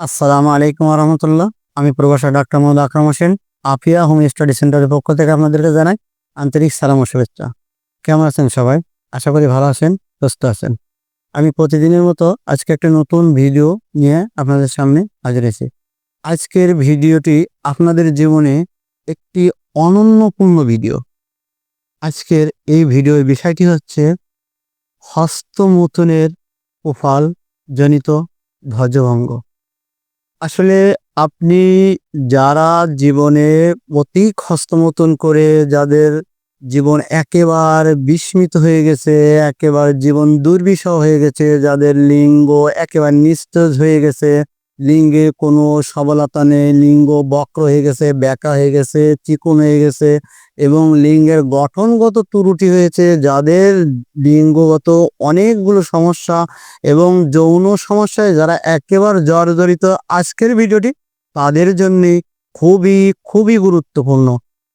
আসসালামু আলাইকুম রহমতুল্লাহ আমি প্রবাসা doctor Mohammad Akram Hossain Afia home study সেন্টারের পক্ষ থেকে আপনাদেরকে জানাই আন্তরিক সালাম ও শুভেচ্ছা। কেমন আছেন সবাই? আশা করি ভালো আছেন, সুস্থ আছেন। আমি প্রতিদিনের মতো আজকে একটা নতুন ভিডিও নিয়ে আপনাদের সামনে হাজির হয়েছি। আজকের ভিডিওটি আপনাদের জীবনে একটি অনন্যপূর্ণ ভিডিও। আজকের এই ভিডিওর বিষয়টি হচ্ছে হস্তমোচনের কোফাল জনিত ধ্বজভঙ্গ। আসলে আপনি যারা জীবনে অতি হস্তমতন করে যাদের জীবন একেবার বিস্মিত হয়ে গেছে, একেবারে জীবন দুর্বিষহ হয়ে গেছে, যাদের লিঙ্গ একেবারে নিস্তেজ হয়ে গেছে লিঙ্গে কোনো সবলতা নেই, লিঙ্গ বক্র হয়ে গেছে, ব্যাকা হয়ে গেছে, চিকন হয়ে গেছে এবং লিঙ্গের গঠনগত ত্রুটি হয়েছে, যাদের লিঙ্গগত অনেকগুলো সমস্যা এবং যৌন সমস্যায় যারা একেবারে জর্জরিত, আজকের ভিডিওটি তাদের জন্যে খুবই খুবই গুরুত্বপূর্ণ।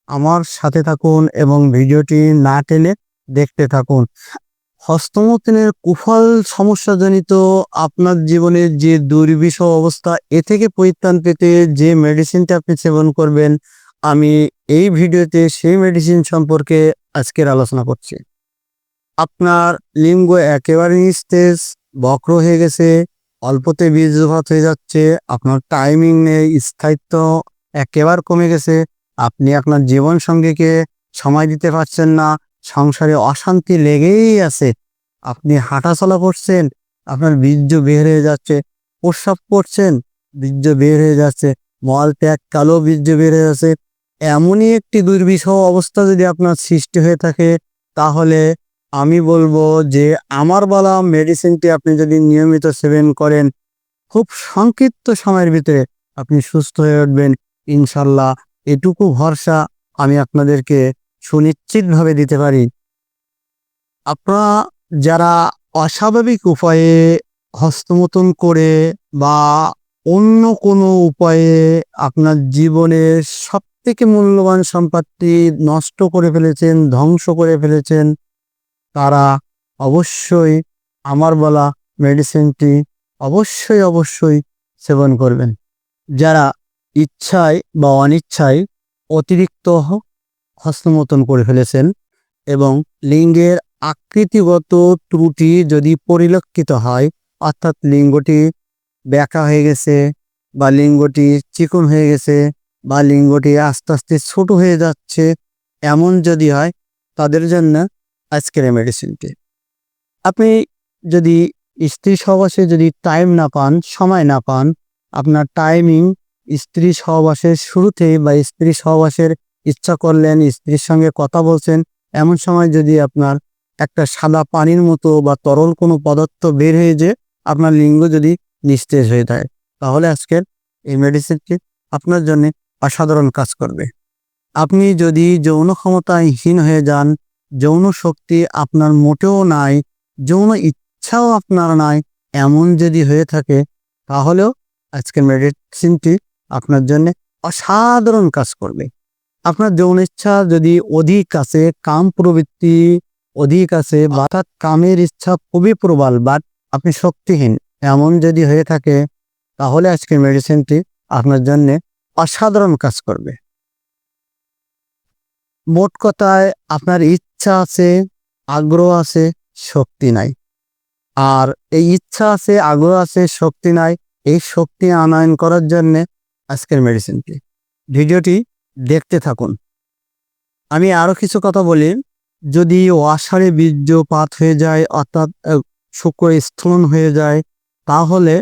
আমার সাথে থাকুন এবং ভিডিওটি না টেনে দেখতে থাকুন। হস্তমতিনের কুফল সমস্যাজনিত আপনার জীবনের যে দুর্বিষহ অবস্থা, এ থেকে পরিত্রাণ পেতে যে মেডিসিনটা আপনি সেবন করবেন, আমি এই ভিডিওতে সেই মেডিসিন সম্পর্কে আজকের আলোচনা করছি। আপনার লিঙ্গ একেবারে নিস্তেজ, বক্র হয়ে গেছে, অল্পতে বীর্যপাত হয়ে যাচ্ছে, আপনার টাইমিং নেই, স্থায়িত্ব একেবারে কমে গেছে, আপনি আপনার জীবন সঙ্গীকে সময় দিতে পারছেন না সংসারে অশান্তি লেগেই আছে। আপনি হাঁটাচলা করছেন, আপনার বীর্য বের হয়ে যাচ্ছে, প্রস্রাব করছেন, বীর্য বের হয়ে যাচ্ছে, মল ত্যাগ, কালো বীর্য বের হয়ে যাচ্ছে। এমনই একটি দুর্বিষহ অবস্থা যদি আপনার সৃষ্টি হয়ে থাকে, তাহলে আমি বলব যে আমার বলা মেডিসিনটি আপনি যদি নিয়মিত সেবন করেন, খুব সংক্ষিপ্ত সময়ের ভিতরে আপনি সুস্থ হয়ে উঠবেন। ইনশাল্লাহ, এটুকু ভরসা আমি আপনাদেরকে সুনিশ্চিতভাবে দিতে পারি। আপনারা যারা অস্বাভাবিক উপায়ে হস্তমতন করে বা অন্য কোনো উপায়ে আপনার জীবনের সব থেকে মূল্যবান সম্পত্তি নষ্ট করে ফেলেছেন, ধ্বংস করে ফেলেছেন, তারা অবশ্যই আমার বলা মেডিসিনটি অবশ্যই অবশ্যই সেবন করবেন। যারা ইচ্ছায় বা অনিচ্ছায় অতিরিক্ত হস্তমতন করে ফেলেছেন এবং লিঙ্গের আকৃতিগত ত্রুটি যদি পরিলক্ষিত হয়, অর্থাৎ লিঙ্গটি ব্যাকা হয়ে গেছে বা লিঙ্গটি চিকন হয়ে গেছে বা লিঙ্গটি আস্তে আস্তে ছোট হয়ে যাচ্ছে, এমন যদি হয়, তাদের জন্য আজকের মেডিসিনটি আপনি যদি স্ত্রী সহবাসে যদি টাইম না পান, সময় না পান, আপনার টাইমিং স্ত্রী সহবাসের শুরুতেই বা স্ত্রী সহবাসের ইচ্ছা করলেন, স্ত্রীর সঙ্গে কথা বলছেন, এমন সময় যদি আপনার একটা সাদা পানির মতো বা তরল কোনো পদার্থ বের হয়ে যে আপনার লিঙ্গ যদি নিস্তেজ হয়ে যায় তাহলে আজকের এই মেডিসিনটি আপনার জন্য অসাধারণ কাজ করবে। আপনি যদি যৌন ক্ষমতাহীন হয়ে যান, যৌন শক্তি আপনার মোটেও নাই, যৌন ইচ্ছাও আপনার নাই, এমন যদি হয়ে থাকে, তাহলেও আজকের মেডিসিনটি আপনার জন্য অসাধারণ কাজ করবে। আপনার যৌন ইচ্ছা যদি অধিক আছে, কাম প্রবৃত্তি অধিক আছে, বা অর্থাৎ কামের ইচ্ছা খুবই প্রবল বাট আপনি শক্তিহীন, এমন যদি হয়ে থাকে, তাহলে আজকের মেডিসিনটি আপনার জন্য অসাধারণ কাজ করবে। মোট কথায়, আপনার ইচ্ছা আছে, আগ্রহ আছে, শক্তি নাই। আর এই ইচ্ছা আছে, আগ্রহ আছে, শক্তি নাই, এই শক্তি আনয়ন করার জন্য আজকের মেডিসিনটি ভিডিওটি দেখতে থাকুন। আমি আরও কিছু কথা বলি। যদি ওয়াসারে বীর্যপাত হয়ে যায়, অর্থাৎ শুক্র স্থলন হয়ে যায়, তাহলে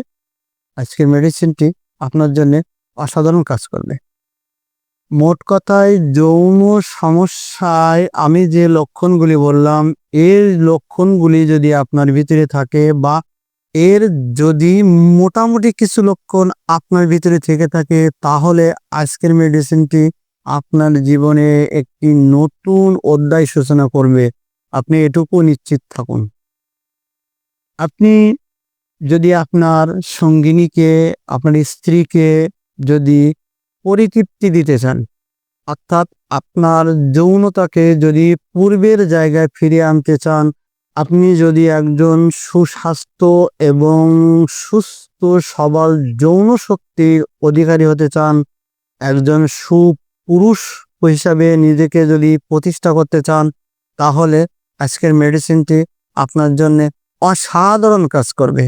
আজকের মেডিসিনটি আপনার জন্য অসাধারণ কাজ করবে। মোট কথায়, যৌন সমস্যায় আমি যে লক্ষণগুলি বললাম, এর লক্ষণগুলি যদি আপনার ভিতরে থাকে বা এর যদি মোটামুটি কিছু লক্ষণ আপনার ভিতরে থেকে থাকে, তাহলে আজকের মেডিসিনটি আপনার জীবনে একটি নতুন অধ্যায় সূচনা করবে। আপনি এটুকু নিশ্চিত থাকুন। আপনি যদি আপনার সঙ্গিনীকে, আপনার স্ত্রীকে যদি পরিতৃপ্তি দিতে চান, অর্থাৎ আপনার যৌনতাকে যদি পূর্বের জায়গায় ফিরিয়ে আনতে চান, আপনি যদি একজন সুস্বাস্থ্য এবং সুস্থ সবল যৌন শক্তির অধিকারী হতে চান, একজন সুপুরুষ হিসাবে নিজেকে যদি প্রতিষ্ঠা করতে চান, তাহলে আজকের মেডিসিনটি আপনার জন্য অসাধারণ কাজ করবে।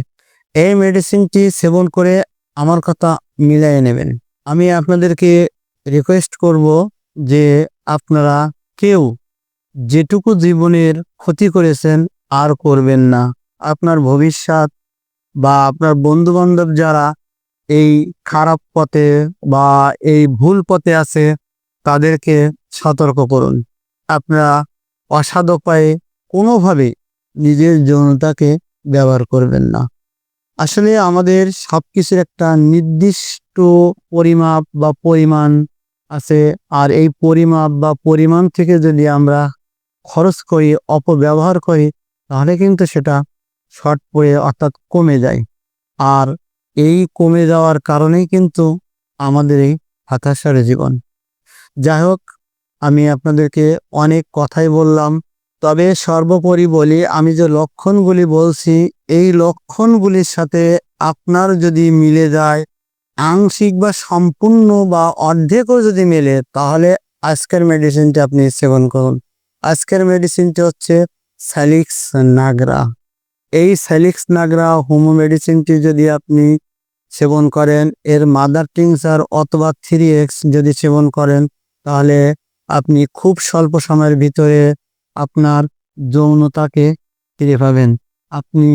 এই মেডিসিনটি সেবন করে আমার কথা মিলিয়ে নেবেন। আমি আপনাদেরকে রিকোয়েস্ট করব যে আপনারা কেউ যেটুকু জীবনের ক্ষতি করেছেন আর করবেন না। আপনার ভবিষ্যৎ বা আপনার বন্ধু বান্ধব যারা এই খারাপ পথে বা এই ভুল পথে আছে তাদেরকে সতর্ক করুন। আপনারা অসাধ উপায়ে কোনোভাবে নিজের যৌনতাকে ব্যবহার করবেন না। আসলে আমাদের সব কিছুর একটা নির্দিষ্ট পরিমাপ বা পরিমাণ আছে, আর এই পরিমাপ বা পরিমাণ থেকে যদি আমরা খরচ করি, অপব্যবহার করি, তাহলে কিন্তু সেটা শর্ট পড়ে অর্থাৎ কমে যায়। আর এই কমে যাওয়ার কারণেই কিন্তু আমাদের এই হতাশার জীবন। যাই হোক আমি আপনাদেরকে অনেক কথাই বললাম। তবে সর্বোপরি বলি, আমি যে লক্ষণগুলি বলছি, এই লক্ষণগুলির সাথে আপনার যদি মিলে যায়, আংশিক বা সম্পূর্ণ বা অর্ধেকও যদি মেলে, তাহলে আজকের মেডিসিনটি আপনি সেবন করুন। আজকের মেডিসিনটি হচ্ছে স্যালিক্স নাগরা এই স্যালিক্স নাগরা হোমো মেডিসিনটি যদি আপনি সেবন করেন, এর মাদার টিংসার অথবা থ্রি এক্স যদি সেবন করেন তাহলে আপনি খুব স্বল্প সময়ের ভিতরে আপনার যৌনতাকে ফিরে পাবেন। আপনি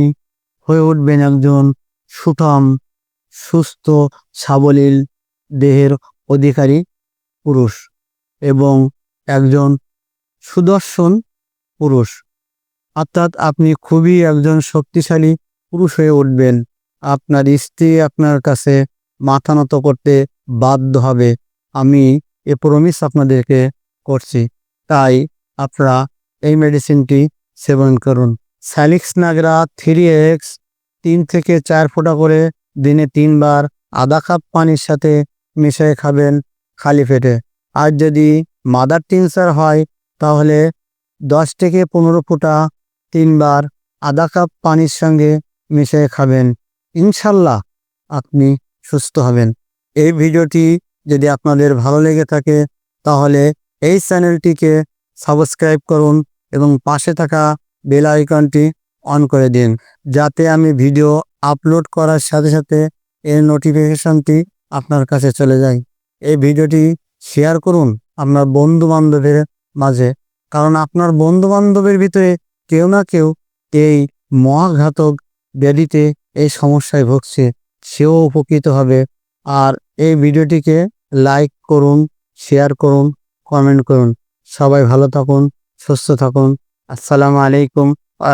হয়ে উঠবেন একজন সুঠাম, সুস্থ, সাবলীল দেহের অধিকারী পুরুষ এবং একজন সুদর্শন পুরুষ। অর্থাৎ আপনি খুবই একজন শক্তিশালী পুরুষ হয়ে উঠবেন। আপনার স্ত্রী আপনার কাছে মাথা নত করতে বাধ্য হবে। আমি এ প্রমিস আপনাদেরকে করছি। তাই আপনারা এই মেডিসিনটি সেবন করুন। স্যালিক্স নাগরা থ্রি এক্স তিন থেকে চার ফোঁটা করে দিনে তিনবার আধা কাপ পানির সাথে মিশিয়ে খাবেন খালি পেটে। আর যদি মাদার টিনসার হয়, তাহলে দশ থেকে পনেরো ফোঁটা তিনবার আধা কাপ পানির সঙ্গে মিশিয়ে খাবেন। ইনশাল্লাহ আপনি সুস্থ হবেন। এই ভিডিওটি যদি আপনাদের ভালো লেগে থাকে, তাহলে এই চ্যানেলটিকে সাবস্ক্রাইব করুন এবং পাশে থাকা বেল আইকনটি অন করে দিন, যাতে আমি ভিডিও আপলোড করার সাথে সাথে এর নোটিফিকেশনটি আপনার কাছে চলে যায়। এই ভিডিওটি শেয়ার করুন আপনার বন্ধু বান্ধবের মাঝে, কারণ আপনার বন্ধু বান্ধবের ভিতরে কেউ না কেউ এই মহাঘাতক ব্যাধিতে এই সমস্যায় ভুগছে, সেও উপকৃত হবে। আর এই ভিডিওটিকে লাইক করুন শেয়ার করুন কমেন্ট করুন। সবাই ভালো থাকুন, সুস্থ থাকুন। আসসালামু আলাইকুম আ